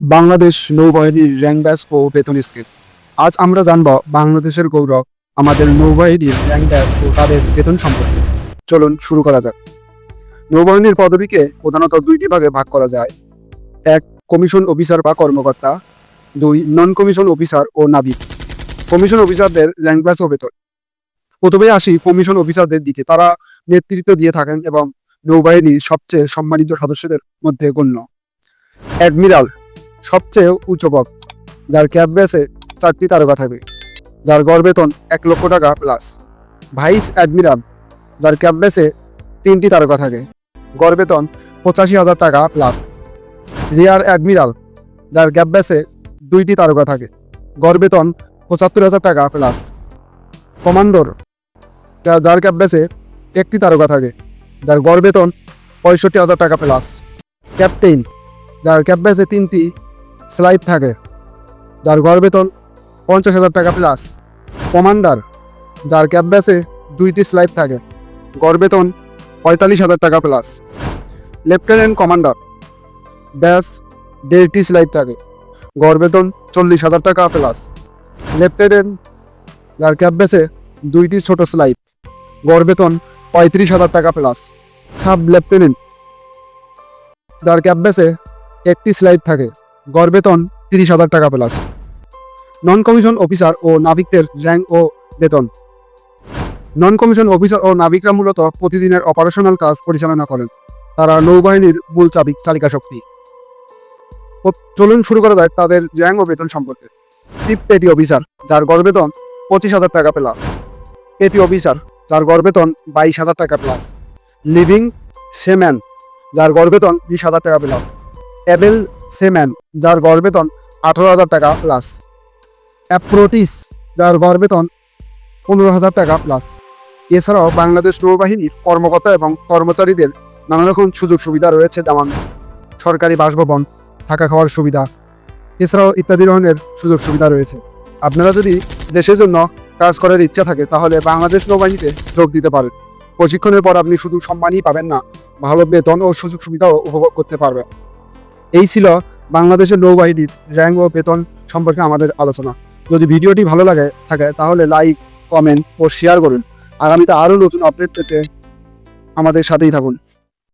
বাংলাদেশ নৌবাহিনীর র্যাঙ্ক ব্যাস ও বেতন স্কেল। আজ আমরা জানব বাংলাদেশের গৌরব, আমাদের নৌবাহিনীর র্যাঙ্ক ব্যাস ও তাদের বেতন সম্পর্কে। চলুন শুরু করা যাক। নৌবাহিনীর পদবীকে প্রধানত দুইটি ভাগে ভাগ করা যায়। এক, কমিশন অফিসার বা কর্মকর্তা। দুই নন কমিশন অফিসার ও নাবিক। কমিশন অফিসারদের র্যাঙ্ক ব্যাস ও বেতন। প্রথমে আসি কমিশন অফিসারদের দিকে। তারা নেতৃত্ব দিয়ে থাকেন এবং নৌবাহিনীর সবচেয়ে সম্মানিত সদস্যদের মধ্যে গণ্য। অ্যাডমিরাল সবচেয়ে উচ্চ পদ, যার ক্যাব বেসে চারটি তারকা থাকবে, যার গড় বেতন এক লক্ষ টাকা প্লাস ভাইস অ্যাডমিরাল যার বেসে তিনটি তারকা থাকে, গড় বেতন পঁচাশি হাজার টাকা প্লাস রিয়ার অ্যাডমিরাল যার ক্যাব বেসে দুইটি তারকা থাকে, গড় বেতন পঁচাত্তর হাজার টাকা প্লাস কমান্ডোর যার ক্যাব বেসে একটি তারকা থাকে, যার গড় বেতন পঁয়ষট্টি হাজার টাকা প্লাস ক্যাপ্টেইন যার ক্যাব বেসে তিনটি স্লাইড থাকে, যার গড় বেতন পঞ্চাশ হাজার টাকা প্লাস কমান্ডার, যার ক্যাব দুইটি স্লাইড থাকে গড় বেতন পঁয়তাল্লিশ হাজার টাকা প্লাস লেফটেন্যান্ট কমান্ডার, ব্যাস দেড়টি স্লাইড থাকে গড় বেতন চল্লিশ হাজার টাকা প্লাস লেফটেন্যান্ট, যার ক্যাব দুইটি ছোট স্লাইড গড় বেতন পঁয়ত্রিশ হাজার টাকা প্লাস সাব লেফটেন্যান্ট যার ক্যাব একটি স্লাইড থাকে গড় বেতন তিরিশ হাজার টাকা প্লাস নন কমিশন অফিসার ও নাবিকদের র্যাঙ্ক ও বেতন। নন কমিশন অফিসার ও নাবিকরা মূলত প্রতিদিনের অপারেশনাল কাজ পরিচালনা করেন। তারা নৌবাহিনীর মূল চাবিক চালিকা শক্তি। চলুন শুরু করা যায় তাদের র্যাঙ্ক ও বেতন সম্পর্কে। চিফ পেটি অফিসার যার গড় বেতন পঁচিশ হাজার টাকা প্লাস পেটি অফিসার যার গড় বেতন বাইশ হাজার টাকা প্লাস লিভিং সেম্যান যার গড় বেতন বিশ হাজার টাকা প্লাস অ্যাবেল সেম্যান যার গড় বেতন আঠারো হাজার টাকা প্লাস অ্যাপ্রোটিস, যার গড় বেতন পনেরো হাজার টাকা প্লাস এছাড়াও বাংলাদেশ নৌবাহিনীর কর্মকর্তা এবং কর্মচারীদের নানা রকম সুযোগ সুবিধা রয়েছে যেমন সরকারি বাসভবন, থাকা খাওয়ার সুবিধা, এছাড়াও ইত্যাদি ধরনের সুযোগ সুবিধা রয়েছে। আপনারা যদি দেশের জন্য কাজ করার ইচ্ছা থাকে, তাহলে বাংলাদেশ নৌবাহিনীতে যোগ দিতে পারেন। প্রশিক্ষণের পর আপনি শুধু সম্মানই পাবেন না, ভালো বেতন ও সুযোগ সুবিধাও উপভোগ করতে পারবেন। এই ছিল বাংলাদেশের নৌবাহিনীর র্যাঙ্ক ও বেতন সম্পর্কে আমাদের আলোচনা। যদি ভিডিওটি ভালো লাগে, থাকে, তাহলে লাইক কমেন্ট ও শেয়ার করুন। আগামীতে আরও নতুন আপডেট পেতে আমাদের সাথেই থাকুন।